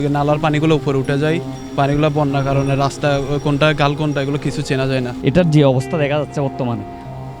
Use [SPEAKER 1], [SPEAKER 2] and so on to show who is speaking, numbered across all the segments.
[SPEAKER 1] ওই নালার পানিগুলো উপরে উঠে যায়। পানিগুলো বন্যার কারণে রাস্তা কোনটা গাল কোনটা এগুলো কিছু চেনা যায় না।
[SPEAKER 2] এটার যে অবস্থা দেখা যাচ্ছে বর্তমানে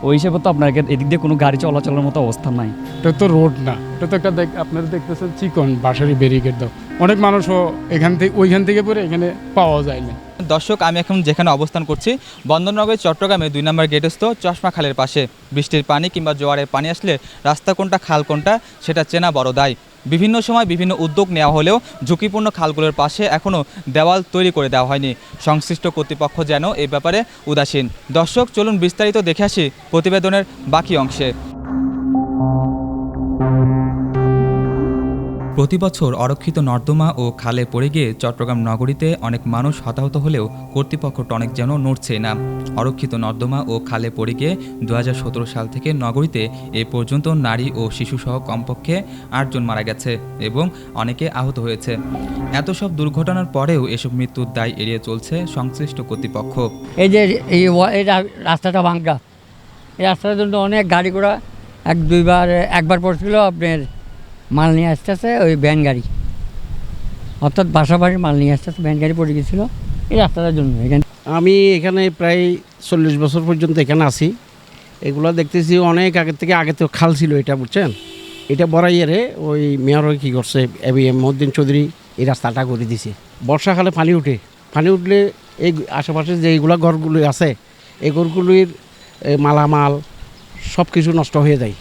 [SPEAKER 2] ওই হিসেবে তো আপনার এদিক দিয়ে কোনো গাড়ি চলাচলের মতো অবস্থা নাই।
[SPEAKER 3] এটা তো রোড না এটা তো একটা দেখ- আপনারা দেখতেছেন চিকন বাঁশারি ব্যারিকেড দাও। অনেক মানুষও এখান থেকে ওইখান থেকে পরে এখানে পাওয়া যায় না।
[SPEAKER 4] দর্শক আমি এখন যেখানে অবস্থান করছি বন্দরনগর চট্টগ্রামে দুই নম্বর গেটস্থ চশমা খালের পাশে। বৃষ্টির পানি কিংবা জোয়ারের পানি আসলে রাস্তা কোনটা খাল কোনটা সেটা চেনা বড় দায় বিভিন্ন সময় বিভিন্ন উদ্যোগ নেওয়া হলেও ঝুঁকিপূর্ণ খালগুলোর পাশে এখনও দেওয়াল তৈরি করে দেওয়া হয়নি। সংশ্লিষ্ট কর্তৃপক্ষ যেন এ ব্যাপারে উদাসীন। দর্শক, চলুন বিস্তারিত দেখে আসি প্রতিবেদনের বাকি অংশে। প্রতি বছর অরক্ষিত নর্দমা ও খালে পড়ে গিয়ে চট্টগ্রাম নগরীতে অনেক মানুষ হতাহত হলেও কর্তৃপক্ষ টনেক যেন নড়ছে না। অরক্ষিত নর্দমা ও খালে পড়ে গিয়ে দু হাজার সতেরো সাল থেকে নগরীতে এ পর্যন্ত নারী ও শিশুসহ কমপক্ষে আটজন মারা গেছে এবং অনেকে আহত হয়েছে। এত সব দুর্ঘটনার পরেও এসব মৃত্যুর দায় এড়িয়ে চলছে সংশ্লিষ্ট কর্তৃপক্ষ।
[SPEAKER 5] এই যে এই রাস্তাটা ভাঙ্গা এই রাস্তাটার জন্য অনেক গাড়ি ঘোড়া, এক দুইবার, একবার পড়ছিল আপনার মাল নিয়ে আসতে আসতেছে, ওই ভ্যান গাড়ি। অর্থাৎ বাসা বাড়ির মাল নিয়ে আসতে আসতেছে, ভ্যান গাড়ি পড়ে গেছিল। এই রাস্তাটার জন্য এখানে।
[SPEAKER 6] আমি এখানে প্রায় চল্লিশ বছর পর্যন্ত এখানে আছি। এগুলো দেখতেছি অনেক আগের থেকে, আগে তো খাল ছিল এটা, বুঝছেন? এটা বড়াইয়ারে ওই মেয়র কী করছে এবি এম মদ্দিন চৌধুরী, এই রাস্তাটা করে দিছে। বর্ষাকালে পানি উঠে। পানি উঠলে এই আশেপাশে যে এইগুলা ঘরগুলো আছে, এই ঘরগুলির মালামাল সব কিছু নষ্ট হয়ে যায়।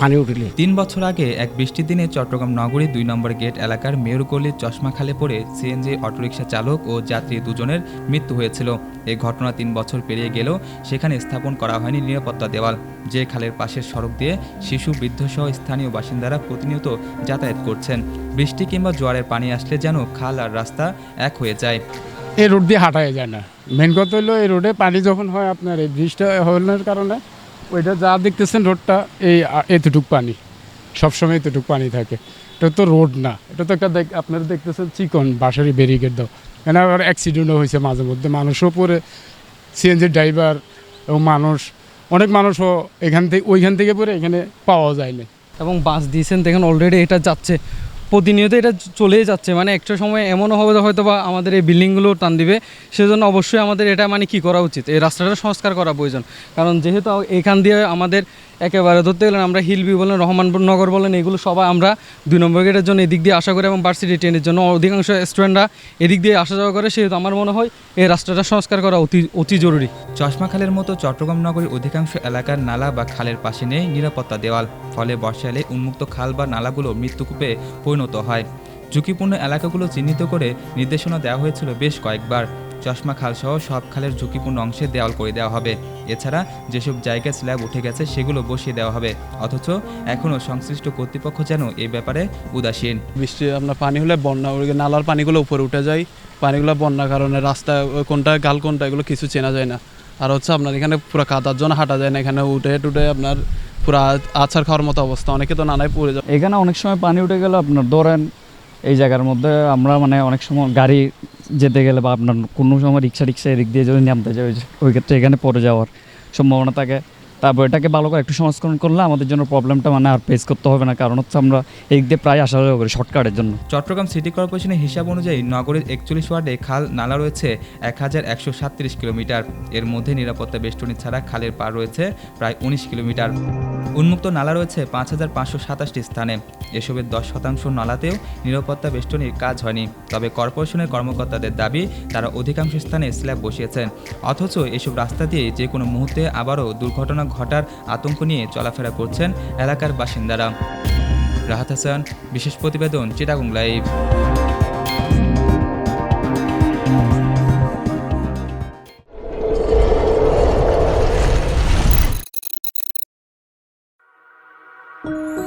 [SPEAKER 6] পানি উঠলে
[SPEAKER 4] তিন বছর আগে এক বৃষ্টির দিনে চট্টগ্রাম নগরী দুই নম্বর গেট এলাকার মেয়রগল্লির চশমা খালে পড়ে সিএনজি অটোরিকশা চালক ও যাত্রী দুজনের মৃত্যু হয়েছিল। এই ঘটনা তিন বছর পেরিয়ে গেলেও সেখানে স্থাপন করা হয়নি নিরাপত্তা দেওয়াল। যে খালের পাশের সড়ক দিয়ে শিশু বৃদ্ধসহ স্থানীয় বাসিন্দারা প্রতিনিয়ত যাতায়াত করছেন। বৃষ্টি কিংবা জোয়ারের পানি আসলে যেন খাল আর রাস্তা এক হয়ে যায়।
[SPEAKER 3] এই রোড দিয়ে হাঁটাই যায় না। মেন কথা হলো এই রোডে পানি যখন হয় আপনার এই ব্রিজটা হওয়ার কারণে ওইটা যা দেখতেছেন রোডটা, এই এতটুক পানি। সবসময় এতটুক পানি থাকে। এটা তো রোড না। এটা তো একটা দেখ- আপনারা দেখতেছেন চিকন বাঁশারি ব্যারিকেড দাও এখানে আবার অ্যাক্সিডেন্টও হয়েছে মাঝে মধ্যে। মানুষও পরে সিএনজি ড্রাইভার এবং মানুষ। অনেক মানুষও এখান থেকে, ওইখান থেকে পরে এখানে পাওয়া যায় না
[SPEAKER 7] এবং বাস দিয়েছেন, দেখেন অলরেডি এটা যাচ্ছে। প্রতিনিয়ত এটা চলেই যাচ্ছে। মানে একটা সময় এমনও হবে হয়তো বা আমাদের এই বিল্ডিংগুলো টান দিবে। সেজন্য অবশ্যই আমাদের এটা মানে কি করা উচিত? এই রাস্তাটা সংস্কার করা প্রয়োজন। কারণ যেহেতু এখান দিয়ে আমাদের একেবারে ধরতে গেলে আমরা হিলবি বলেন রহমাননগর বলেন, এগুলো সবাই আমরা দুই নম্বর গেটের জন্য এদিক দিয়ে আশা করি এবং ভার্সিটি ট্রেনের জন্য। অধিকাংশ স্টুডেন্টরা এদিক দিয়ে আসা যাওয়া করে, সেহেতু আমার মনে হয় এই রাস্তাটা সংস্কার করা অতি অতি জরুরি।
[SPEAKER 4] চশমা খালের মতো চট্টগ্রাম নগরীর অধিকাংশ এলাকার নালা বা খালের পাশে নেই নিরাপত্তা দেওয়াল, ফলে বর্ষালে উন্মুক্ত খাল বা নালাগুলো মৃত্যুকূপে পরিণত হয়। ঝুঁকিপূর্ণ এলাকাগুলো চিহ্নিত করে নির্দেশনা দেওয়া হয়েছিল বেশ কয়েকবার। চশমা খালসহ সব খালের ঝুঁকিপূর্ণ অংশে দেওয়াল করে দেওয়া হবে। এছাড়া যেসব জায়গায় স্ল্যাব উঠে গেছে সেগুলো বসিয়ে দেওয়া হবে। অথচ এখনও সংশ্লিষ্ট কর্তৃপক্ষ যেন এ ব্যাপারে উদাসীন।
[SPEAKER 1] বৃষ্টি আপনার পানি হলে বন্যা ওই নালার পানিগুলো উপরে উঠে যায়। পানিগুলো বন্যার কারণে রাস্তা কোনটা গাল কোনটা এগুলো কিছু চেনা যায় না। আর হচ্ছে আপনার এখানে পুরো কাদার জন্য হাঁটা যায় না। এখানে উঠে টুটে আপনার পুরো আছাড় খাওয়ার মতো অবস্থা। অনেকে তো নানায় পড়ে যায়।
[SPEAKER 2] এখানে অনেক সময় পানি উঠে গেলে আপনার ধরেন এই জায়গার মধ্যে আমরা মানে অনেক সময় গাড়ি যেতে গেলে বা আপনার কোনো সময় রিক্সা রিক্সা এদিক দিয়ে যদি নামতে যায়, ওই ক্ষেত্রে এখানে পড়ে যাওয়ার সম্ভাবনা থাকে। তারপর এটাকে ভালো করে একটু সংস্করণ করলে আমাদের জন্য প্রবলেমটা মানে আর ফেস করতে হবে না। কারণ হচ্ছে আমরা এদিক দিয়ে প্রায় আসা যাওয়া করি শর্টকাটের জন্য।
[SPEAKER 4] চট্টগ্রাম সিটি কর্পোরেশনের হিসাব অনুযায়ী নগরের একচল্লিশ ওয়ার্ডে খাল নালা রয়েছে এক হাজার একশো সাতত্রিশ কিলোমিটার। এর মধ্যে নিরাপত্তা বেষ্টনী ছাড়া খালের পার রয়েছে প্রায় উনিশ কিলোমিটার। উন্মুক্ত নালা রয়েছে পাঁচ হাজার পাঁচশো সাতাশটি স্থানে। এসবের দশ শতাংশ নালাতেও নিরাপত্তা বেষ্টনীর কাজ হয়নি। তবে কর্পোরেশনের কর্মকর্তাদের দাবি, তারা অধিকাংশ স্থানে স্ল্যাব বসিয়েছেন অথচ এসব রাস্তা দিয়ে যে কোনো মুহূর্তে আবারও দুর্ঘটনা ঘটার আতঙ্ক নিয়ে চলাফেরা করছেন এলাকার বাসিন্দারা। রাহাত হাসান বিশেষ প্রতিবেদন চিটাগুং লাইভ।
[SPEAKER 8] Thank